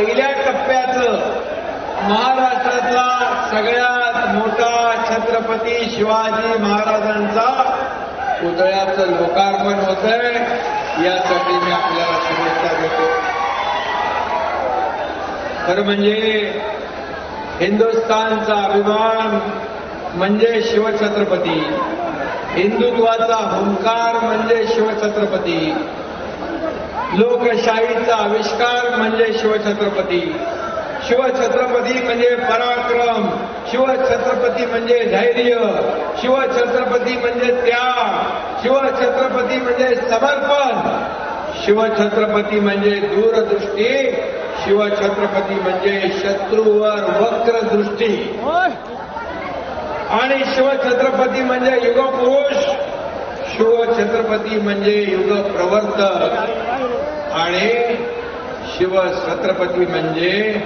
पहिल्या टप्प्याचं महाराष्ट्रातला सगळ्यात मोठा छत्रपती शिवाजी महाराजांचा पुतळ्याचं लोकार्पण होत यासाठी मी आपल्याला शुभेच्छा देतो. खरं म्हणजे हिंदुस्थानचा अभिमान म्हणजे शिवछत्रपती. हिंदुत्वाचा हुंकार म्हणजे शिवछत्रपती. लोकशाहीचा आविष्कार म्हणजे शिवछत्रपती. शिवछत्रपती म्हणजे पराक्रम. शिवछत्रपती म्हणजे धैर्य. शिवछत्रपती म्हणजे त्याग. शिवछत्रपती म्हणजे समर्पण. शिवछत्रपती म्हणजे दूरदृष्टी. शिवछत्रपती म्हणजे शत्रूवर वक्र दृष्टी आणि शिवछत्रपती म्हणजे युगपुरुष. शिवछत्रपती म्हणजे युग प्रवर्तक आणि शिवछत्रपती म्हणजे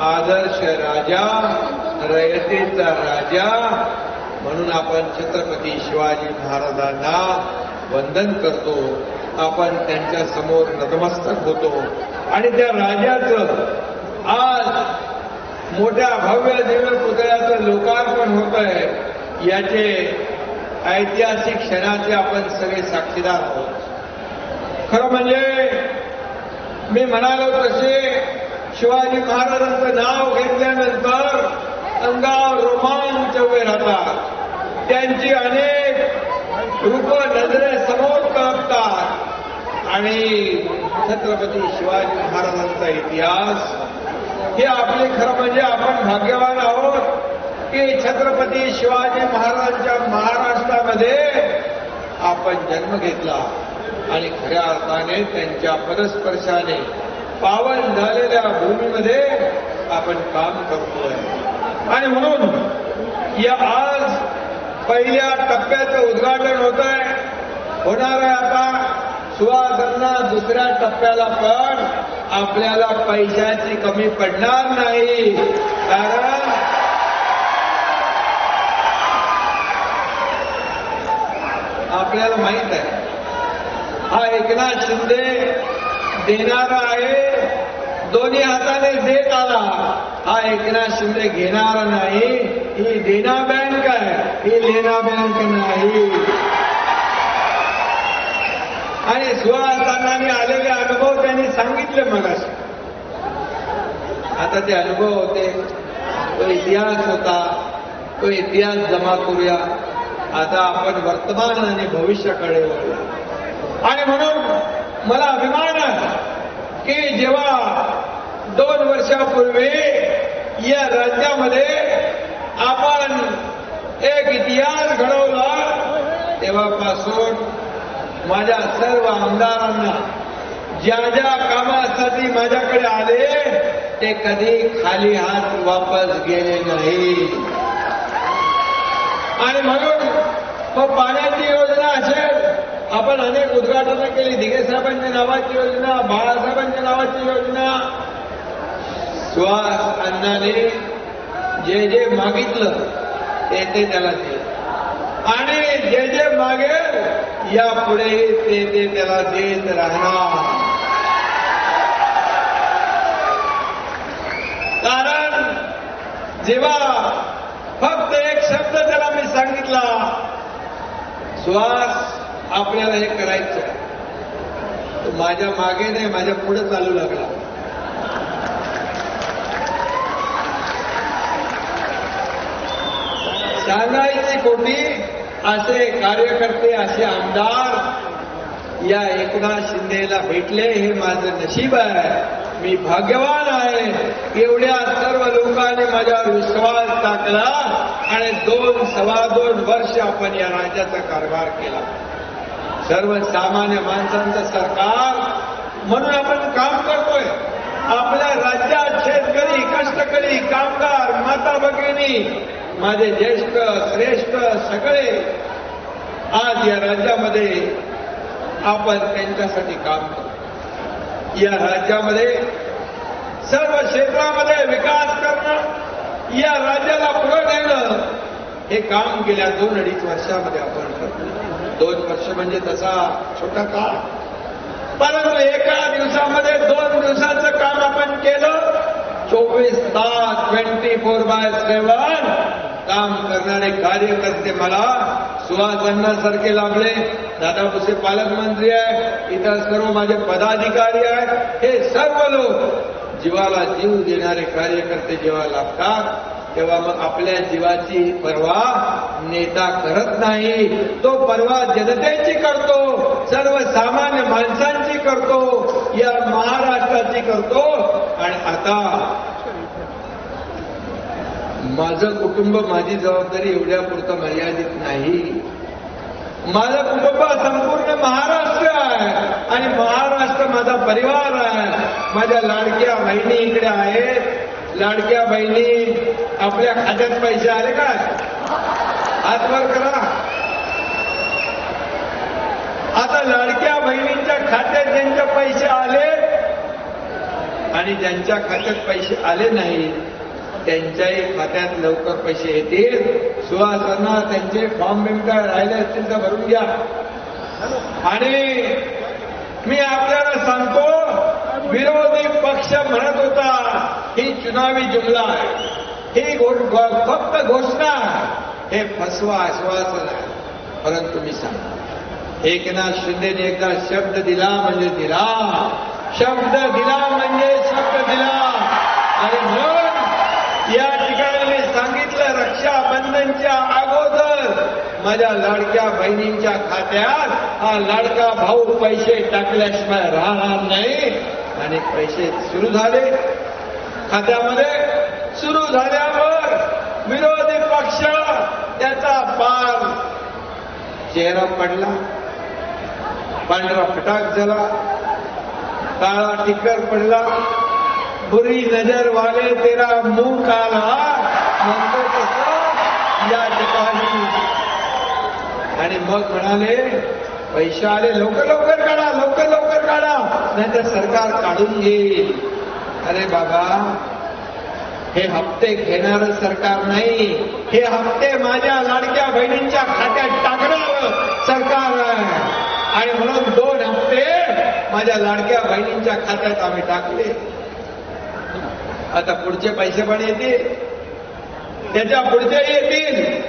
आदर्श राजा रयतेचा राजा म्हणून आपण छत्रपती शिवाजी महाराजांना वंदन करतो. आपण त्यांच्यासमोर नतमस्तक होतो. आणि त्या राजाचं आज मोठ्या भव्य दिव्य पुतळ्याचं लोकार्पण होत आहे याचे ऐतिहासिक क्षणाचे आपण सगळे साक्षीदार आहोत. खरं म्हणजे मी म्हणालो तसे शिवाजी महाराजांचं नाव घेतल्यानंतर अंगावर रोमांच उभे राहतात. त्यांची अनेक रूप नजरेसमोर कळतात आणि छत्रपती शिवाजी महाराजांचा इतिहास हे आपले खरं म्हणजे आपण भाग्यवान आहोत. की छत्रपती शिवाजी महाराजांच्या महाराष्ट्रामध्ये आपण जन्म घेतला. आणि खऱ्या अर्थाने त्यांच्या परस्पर्शाने पावन झालेल्या भूमीमध्ये आपण काम करतोय. आणि म्हणून या आज पहिल्या टप्प्याचं उद्घाटन होत आहे होणार आहे आता सुवासांना दुसऱ्या टप्प्याला पण आपल्याला पैशाची कमी पडणार नाही. कारण आपल्याला माहीत आहे. हा एकनाथ शिंदे देणारा आहे. दोन्ही हाताने देत आला हा एकनाथ शिंदे घेणारा नाही. ही देना बँक आहे. ही लेना बँक नाही. आणि सुहासांना आलेले अनुभव त्यांनी सांगितले मला आता ते अनुभव होते. तो इतिहास होता. तो इतिहास जमा करूया. आता आपण वर्तमान आणि भविष्याकडे वळूया. आणि म्हणून मला अभिमान आहे की जेव्हा दोन वर्षापूर्वी या राज्यामध्ये आपण एक इतिहास घडवला तेव्हापासून माझ्या सर्व आमदारांना ज्या ज्या कामासाठी माझ्याकडे आले ते कधी खाली हात वापस गेले नाही आणि म्हणून मग पाण्याची योजना असेल आपण अनेक उद्घाटनं केली. दिगे साहेबांच्या नावाची योजना बाळासाहेबांच्या नावाची योजना. सुहास अण्णाने जे जे मागितलं ते ते त्याला दिलं आणि जे जे मागेल यापुढे ते ते त्याला देत राहणार. कारण जेव्हा फक्त एक शब्द त्याला मी श्वास आपल्याला हे करायचं. माझ्या मागे नाही माझ्या पुढे चालू लागला. सांगायची कोटी असे कार्यकर्ते असे आमदार या एकनाथ शिंदेला भेटले हे माझं नशीब आहे. मी भाग्यवान आहे. एवढ्या सर्व लोकांनी माझ्यावर विश्वास टाकला. आणि दोन सव्वा दोन वर्ष आपण या राज्याचा कारभार केला. सर्वसामान्य माणसांचं सरकार म्हणून आपण काम करतोय. आपल्या राज्यात शेतकरी कष्टकरी कामगार माता भगिनी माझे ज्येष्ठ श्रेष्ठ सगळे आज या राज्यामध्ये आपण त्यांच्यासाठी काम करतो या राज्यामध्ये सर्व क्षेत्रामध्ये विकास करणं या राज्याला पुढे नेणं. हे काम गेल्या दोन अडीच वर्षामध्ये आपण करतो दोन वर्ष म्हणजे तसा छोटा काळ. परंतु एका दिवसामध्ये दोन दिवसाचं काम आपण केलं. चोवीस तास ट्वेंटी फोर बाय सेवन काम करणारे कार्यकर्ते मला सुहास लाभले दादा भुसे पालकमंत्री आहे इतर सर्व माझे पदाधिकारी आहेत. हे सर्व लोक जीवाला जीव देणारे कार्यकर्ते जेव्हा लागतात तेव्हा मग आपल्या जीवाची परवा नेता करत नाही. तो परवा जनतेची करतो सर्वसामान्य माणसांची करतो या महाराष्ट्राची करतो. आणि आता माझं कुटुंब माझी जबाबदारी एवढ्या पुरतं मर्यादित नाही. माझं कुटुंब संपूर्ण महाराष्ट्र आहे आणि महाराष्ट्र माझा परिवार आहे. माझ्या लाडक्या बहिणी इकडे आहेत. लाडक्या बहिणी आपल्या खात्यात पैसे आले का? आत्मर करा. आता लाडक्या बहिणींच्या खात्यात ज्यांचे पैसे आले आणि ज्यांच्या खात्यात पैसे आले नाही त्यांच्याही खात्यात लवकर पैसे येतील. सुहासांना त्यांचे फॉर्म बिम काय राहिले असतील तर भरून घ्या. आणि मी आपल्याला सांगतो विरोधी पक्ष म्हणत होता ही चुनावी जुमला आहे. ही फक्त घोषणा हे फसवा आश्वासन आहे. परंतु मी सांगतो एकनाथ शिंदेने एकदा शब्द दिला म्हणजे दिला. शब्द दिला म्हणजे शब्द दिला. आणि म्हणून या ठिकाणी मी सांगितलं रक्षाबंधनच्या अगोदर माझ्या लाडक्या बहिणींच्या खात्यात हा लाडका भाऊ पैसे टाकल्याशिवाय राहणार नाही. आणि पैसे सुरू झाले. खात्यामध्ये सुरू झाल्यावर विरोधी पक्ष त्याचा पार चेहरा पडला. पांढरा फटाक झाला. काळा टिकर पडला. बुरी नजर वाले तेरा मुंह काला या ठिकाणी. आणि मग म्हणाले पैसे आले लवकर लवकर काढा लवकर. नाही तर सरकार काढून घेईल. अरे बाबा हे हप्ते घेणार सरकार नाही. हे हप्ते माझ्या लाडक्या बहिणींच्या खात्यात टाकणार सरकार आणि म्हणून दोन हप्ते माझ्या लाडक्या बहिणींच्या खात्यात आम्ही टाकले आता पुढचे पैसे पण येतील. त्याच्या पुढचे येतील.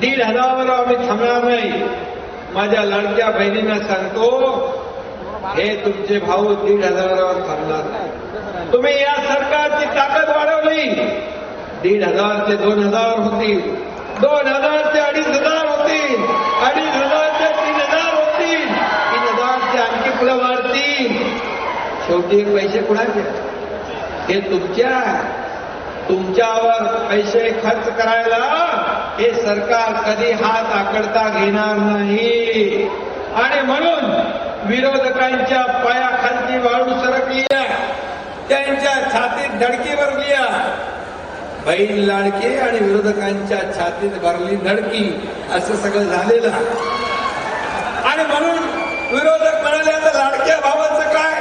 दीड हजारावर आम्ही थांबणार नाही. माझ्या लाडक्या बहिणींना सांगतो हे तुमचे भाऊ दीड हजारावर थांबणार नाही. तुम्ही या सरकारची ताकद वाढवली. दीड हजार ते दोन हजार होतील दोन हजार ते अडीच हजार होतील अडीच हजार ते तीन हजार होतील तीन हजार ते आणखी पुढे वाढतील शेवटी पैसे कुणाचे? हे तुमच्या. तुमच्यावर पैसे खर्च करायला हे सरकार कधी हात आकडता घेणार नाही. आणि म्हणून विरोधकांच्या पायाखालची वाळू सरकली त्यांच्या छातीत धडकी भरली बहीण लाडके आणि विरोधकांच्या छातीत भरली धडकी. असं सगळं झालेलं आणि म्हणून विरोधक म्हणाले आता लाडक्या भावाचं काय?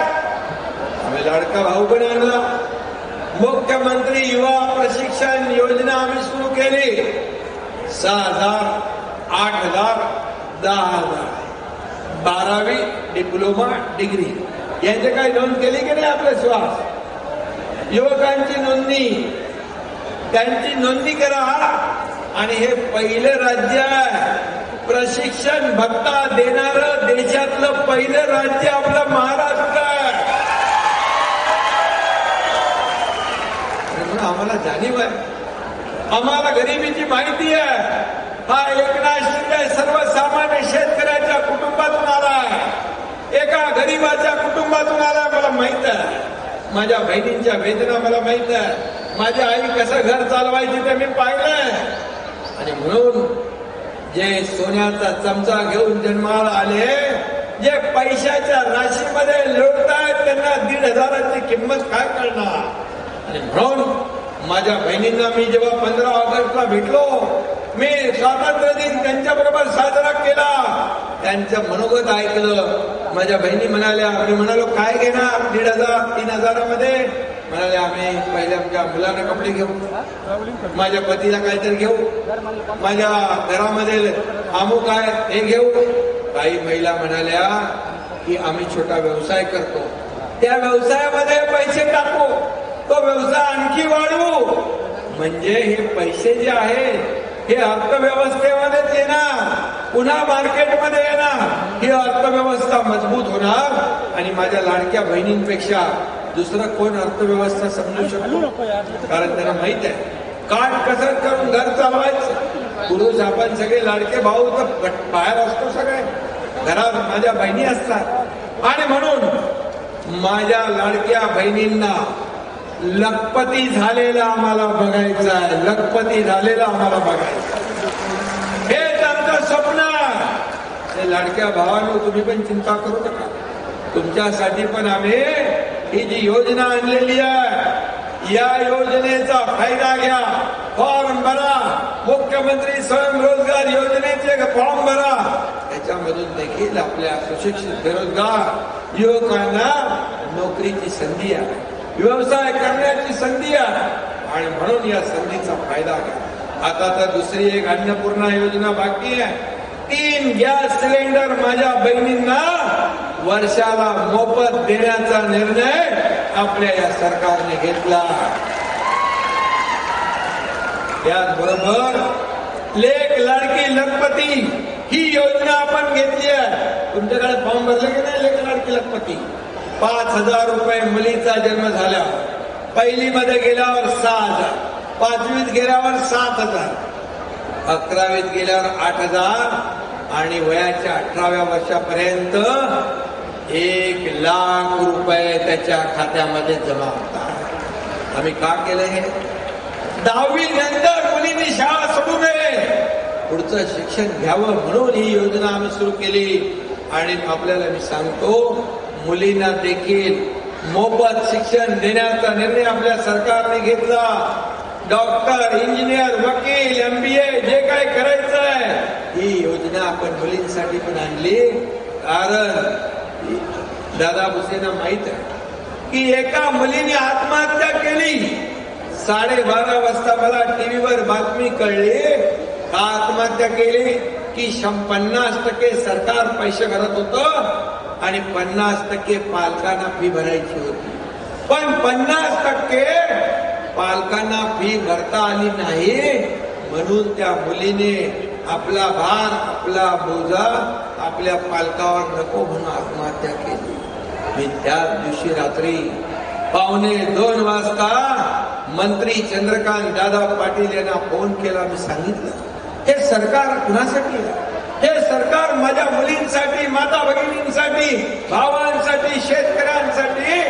आम्ही लाडका भाऊ पण आणला मुख्यमंत्री युवा प्रशिक्षण योजना आम्ही सुरू केली. सहा हजार आठ हजार दहा हजार. बारावी डिप्लोमा डिग्री. यांचे काही नोंद केली की नाही आपले श्वास? युवकांची नोंदणी. त्यांची नोंदणी करा. आणि हे पहिलं राज्य आहे. प्रशिक्षण भत्ता देणार देशातलं पहिलं राज्य आपलं महाराष्ट्र आहे. म्हणून आम्हाला जाणीव आहे. आम्हाला गरिबीची माहिती आहे. हा एकनाथ शिंदे सर्वसामान्य शेतकरी एका गरीबाच्या कुटुंबातून आला मला माहीत आहे. माझ्या बहिणींच्या वेदना मला माहीत आहे. माझी आई कसं घर चालवायची ते मी पाहिलंय. आणि म्हणून जे सोन्याचा चमचा घेऊन जन्माला आले जे पैशाच्या राशीमध्ये लोटतायत त्यांना दीड हजाराची किंमत काय करणार आणि म्हणून माझ्या बहिणींना मी जेव्हा पंधरा ऑगस्टला भेटलो मी स्वातंत्र्य दिन त्यांच्याबरोबर साजरा केला. त्यांचं मनोगत ऐकलं. माझ्या बहिणी म्हणाल्या मी म्हणालो काय घेणार दीड हजार तीन हजारामध्ये. म्हणाले आम्ही पहिल्या आमच्या मुलांना कपडे घेऊ माझ्या पतीला काहीतरी घेऊ माझ्या घरामध्ये अमुक आहे हे घेऊ. काही महिला म्हणाल्या की आम्ही छोटा व्यवसाय करतो. त्या व्यवसायामध्ये पैसे टाकू. तो व्यवसाय आणखी वाढवू. म्हणजे हे पैसे जे आहेत हे अर्थव्यवस्थेमध्येच येणार. पुन्हा मार्केटमध्ये येणार. ही अर्थव्यवस्था मजबूत होणार आणि माझ्या लाडक्या बहिणींपेक्षा दुसरं कोण अर्थव्यवस्था समजू शकतो? कारण त्यांना माहीत आहे काट कसरत करून घर चालवायचं. पुरुष आपण सगळे लाडके भाऊ तर बाहेर असतो सगळे. घरात माझ्या बहिणी असतात. आणि म्हणून माझ्या लाडक्या बहिणींना लखपती झालेला आम्हाला बघायचं आहे. लखपती झालेला आम्हाला बघायचं लाडक्या भावानं तुम्ही पण चिंता करू नका. तुमच्यासाठी पण आम्ही ही जी योजना आणलेली आहे या योजनेचा फायदा घ्या. फॉर्म भरा. मुख्यमंत्री स्वयंरोजगार योजनेचे फॉर्म भरा. त्याच्यामधून देखील आपल्या सुशिक्षित बेरोजगार युवकांना नोकरीची संधी आहे. व्यवसाय करण्याची संधी आहे. आणि म्हणून या संधीचा फायदा घ्या. आता तर दुसरी एक अन्नपूर्णा योजना बाकी आहे. तीन गॅस सिलेंडर माझ्या बहिणींना वर्षाला मोफत देण्याचा निर्णय आपल्या या सरकारने घेतला. त्याचबरोबर लेख लाडकी लखपती ही योजना आपण घेतली आहे. तुमच्याकडे फॉर्म भरले की नाही लेख लाडकी लखपती? पाच हजार रुपये मुलीचा जन्म झाल्यावर पहिली मध्ये गेल्यावर सहा हजार. पाचवीत गेल्यावर सात हजार. अकरावीत गेल्यावर आठ हजार. आणि वयाच्या अठराव्या वर्षापर्यंत एक लाख रुपये त्याच्या खात्यामध्ये जमा होतात. आम्ही का केलं हे? दहावी नंतर मुलींनी शाळा सोडू नये पुढचं शिक्षण घ्यावं म्हणून ही योजना आम्ही सुरू केली. आणि आपल्याला मी सांगतो मुलींना देखील मोफत शिक्षण देण्याचा निर्णय आपल्या सरकारने घेतला. डॉक्टर इंजिनियर वकील एमबीए जे काय करायचं आहे ही योजना आपण मुलींसाठी पण आणली. कारण दादा भुसेना माहीत आहे की एका मुलीने आत्महत्या केली. साडेबारा वाजता मला टीव्हीवर बातमी कळली. का आत्महत्या केली? की शं- पन्नास टक्के सरकार पैसे भरत होतं आणि पन्नास टक्के पालकांना फी भरायची होती. पण पन्नास टक्के पालकांना फी भरता आली नाही. म्हणून त्या मुलीने आपला भार आपला बोजा आपल्या पालकावर नको म्हणून आत्महत्या केली. मी त्याच दिवशी रात्री पावणे दोन वाजता मंत्री चंद्रकांत दादा पाटील यांना फोन केला. मी सांगितलं हे सरकार कुणासाठी हे सरकार माझ्या मुलींसाठी माता भगिनींसाठी भावांसाठी शेतकऱ्यांसाठी.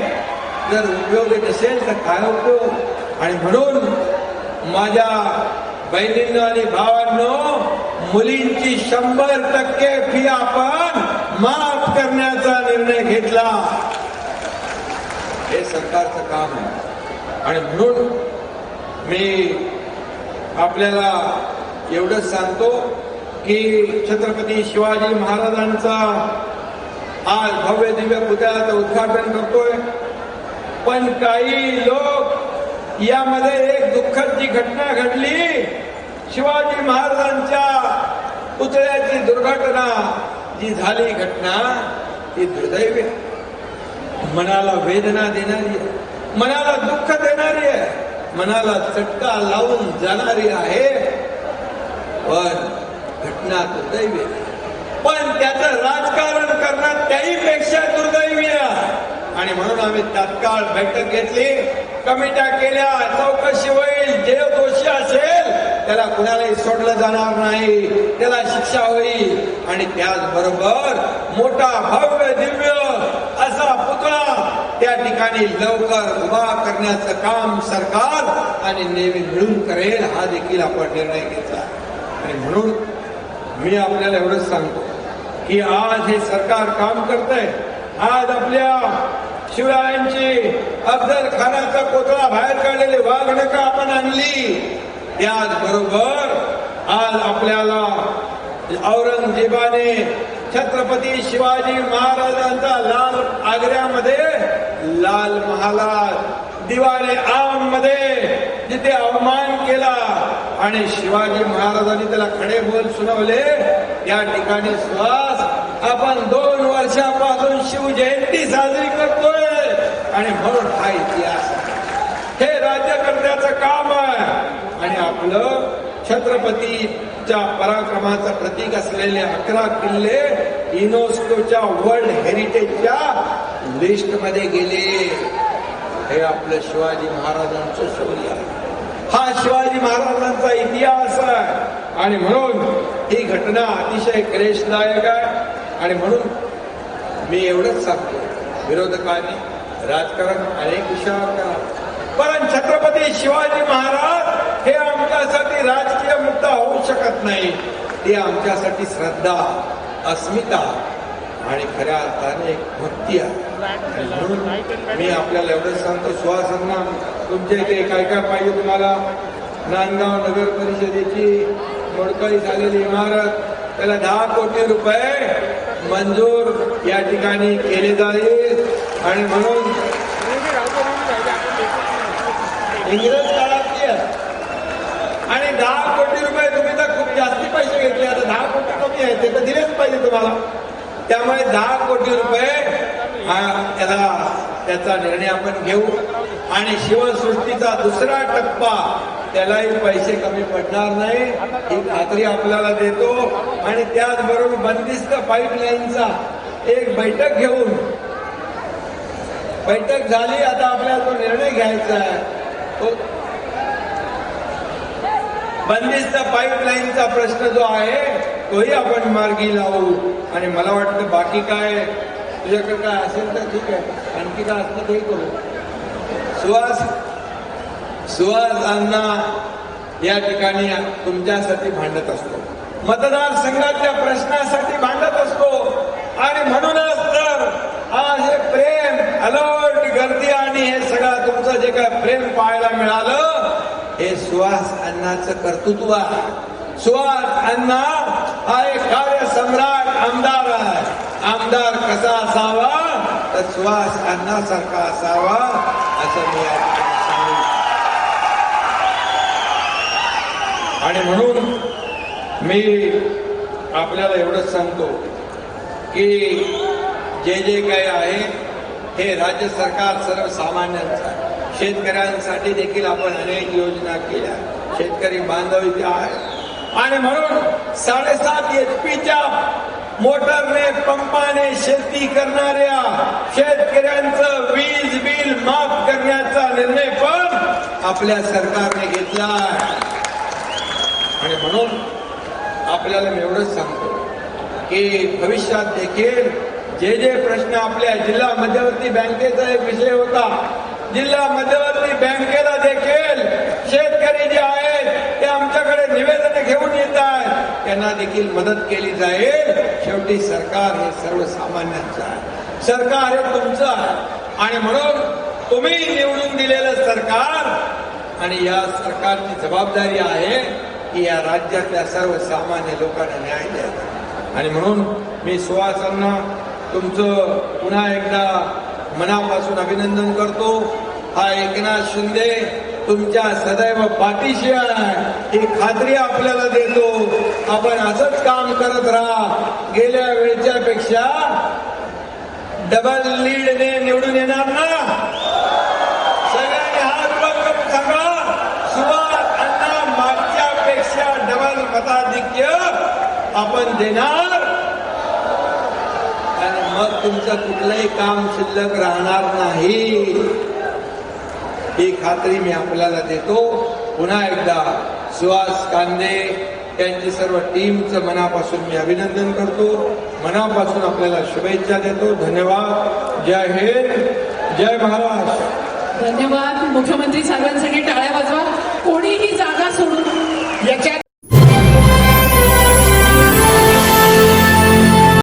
जर उपयोगी नसेल तर काय उपयोग? आणि म्हणून माझ्या बहिणींनो आणि भावांनो मुलींची शंभर टक्के फी आपण माफ करण्याचा निर्णय घेतला. हे सरकारचं काम आहे. आणि म्हणून मी आपल्याला एवढंच सांगतो की छत्रपती शिवाजी महाराजांचा आज भव्य दिव्य पुतळ्याचं उद्घाटन करतोय. पण काही लोक यामध्ये एक दुःखद जी घटना घडली शिवाजी महाराजांच्या पुतळ्याची दुर्घटना जी झाली घटना ती दुर्दैवी आहे. मनाला वेदना देणारी आहे. मनाला दुःख देणारी आहे. मनाला चटका लावून जाणारी आहे. पण घटना दुर्दैवी पण त्याचं राजकारण करणं त्याहीपेक्षा दुर्दैवी आणि म्हणून आम्ही तात्काळ बैठक घेतली. कमिट्या केल्या चौकशी होईल जे दोषी असेल त्याला कुणालाही सोडलं जाणार नाही. त्याला शिक्षा होईल. आणि त्याचबरोबर मोठा भव्य दिव्य असा पुतळा त्या ठिकाणी लवकर उभा करण्याचं काम सरकार आणि नेहमी मिळून करेल हा देखील आपण निर्णय घेतला. आणि म्हणून मी आपल्याला एवढंच सांगतो की आज हे सरकार काम करतंय. आज आपल्या शिवरायांची अफजल खानाचा कोतळा बाहेर काढलेली वाघ आपण आणली. त्याचबरोबर आज आपल्याला औरंगजेबाने छत्रपती शिवाजी महाराजांचा लाल आग्र्यामध्ये लाल महालात दिवाळे आममध्ये जिथे अवमान केला आणि शिवाजी महाराजांनी त्याला खडे बोल सुनावले या ठिकाणी सुहास आपण दोन वर्षापासून शिवजयंती साजरी करतोय. आणि म्हणून हा इतिहास आहे. हे राज्यकर्त्याचं काम आहे आणि आपलं छत्रपतीच्या पराक्रमाचं प्रतीक असलेले अकरा किल्ले युनेस्कोच्या वर्ल्ड हेरिटेजच्या लिस्टमध्ये गेले. हे आपलं शिवाजी महाराजांचं शौर्य आहे. हा शिवाजी महाराजांचा इतिहास आहे. आणि म्हणून ही घटना अतिशय क्लेशदायक आहे. आणि म्हणून मी एवढंच सांगतो. विरोधकांनी राजकारण अनेक विषयावर करा. पण छत्रपती शिवाजी महाराज हे राजकीय मुद्दा होऊ शकत नाही. ते आमच्यासाठी श्रद्धा अस्मिता आणि खऱ्या अर्थाने एक भक्ती आहे. आणि म्हणून मी आपल्याला एवढंच सांगतो सुहासांना तुमच्या इथे काय काय पाहिजे तुम्हाला? नांदगाव नगर परिषदेची मोडकळी झालेली इमारत त्याला दहा कोटी रुपये मंजूर या ठिकाणी केले जाईल. आणि म्हणून इंग्रज दहा कोटी रुपये तुम्ही तर खूप जास्ती पैसे घेतले. आता दहा कोटी कमी आहे ते तर दिलेच पाहिजे तुम्हाला. त्यामुळे दहा कोटी रुपये त्याला त्याचा निर्णय आपण घेऊ. आणि शिवसृष्टीचा दुसरा टप्पा त्यालाही पैसे कमी पडणार नाही. ही खात्री आपल्याला देतो. आणि त्याचबरोबर बंदिस्त पाईपलाईनचा एक बैठक घेऊन बैठक झाली. आता आपल्याला तो निर्णय घ्यायचा आहे. तो बंदिस्त पाईपलाईनचा प्रश्न जो आहे तोही आपण मार्गी लावू. आणि मला वाटतं बाकी काय तुझ्याकडे काय असेल तर ठीक आहे. आणखी काय असलं ते करू. सुहास सुहास अण्णा या ठिकाणी तुमच्यासाठी भांडत असतो. मतदारसंघाच्या प्रश्नासाठी भांडत असतो. आणि म्हणूनच तर आज हे प्रेम अलर्ट गर्दी आणि हे सगळं तुमचं जे काय प्रेम पाहायला मिळालं हे सुहास अण्णाचं कर्तृत्व आहे. सुहास अण्णा हा एक कार्य सम्राट आमदार आहे. आमदार कसा असावा? तर सुहास अण्णासारखा असावा असं मी आणि म्हणून मी आपल्याला एवढंच सांगतो की जे जे काही आहे हे राज्य सरकार सर्वसामान्यांचं आहे. शेतकऱ्यांसाठी देखील आपण अनेक योजना केल्या. शेतकरी बांधव इथे आहे आणि म्हणून साडेसात एच पीच्या मोटरने पंपाने शेती करणाऱ्या शेतकऱ्यांचं वीज बिल माफ करण्याचा निर्णय पण आपल्या सरकारने घेतला आहे. आणि म्हणून आपल्याला मी एवढंच सांगतो की भविष्यात देखील जे जे प्रश्न आपल्या जिल्हा मध्यवर्ती बँकेचा एक विषय होता जिल्हा मध्यवर्ती बँकेला देखील शेतकरी जे आहेत ते आमच्याकडे निवेदन घेऊन येत आहेत. त्यांना देखील मदत केली जाईल. शेवटी सरकार हे सर्वसामान्यांचं आहे. सरकार हे तुमचं आहे. आणि म्हणून तुम्ही निवडून दिलेलं सरकार आणि या सरकारची जबाबदारी आहे की या राज्यातल्या सर्वसामान्य लोकांना न्याय द्यायचा. आणि म्हणून मी सुहासांना तुमचं पुन्हा एकदा मनापासून अभिनंदन करतो. हा एकनाथ शिंदे तुमच्या सदैव पाठीशी आहे ही खात्री आपल्याला देतो. आपण असंच काम करत राहा. गेल्या वेळच्या पेक्षा डबल लीडने निवडून येणार ना? सगळ्यांनी हात वर सांगा. सुभाष अण्णा मागच्या पेक्षा डबल मताधिक्य आपण देणार. आणि मग तुमचं कुठलंही काम शिल्लक राहणार नाही. ही खात्री मी आपल्याला देतो. पुन्हा एकदा सुहास कांदे त्यांची सर्व टीमचं मनापासून मी अभिनंदन करतो. मनापासून आपल्याला शुभेच्छा देतो. धन्यवाद. जय हिंद. जय महाराष्ट्र. धन्यवाद. मुख्यमंत्री साहेबांसाठी टाळ्या वाजवा. कोणीही जागा सोडून याच्या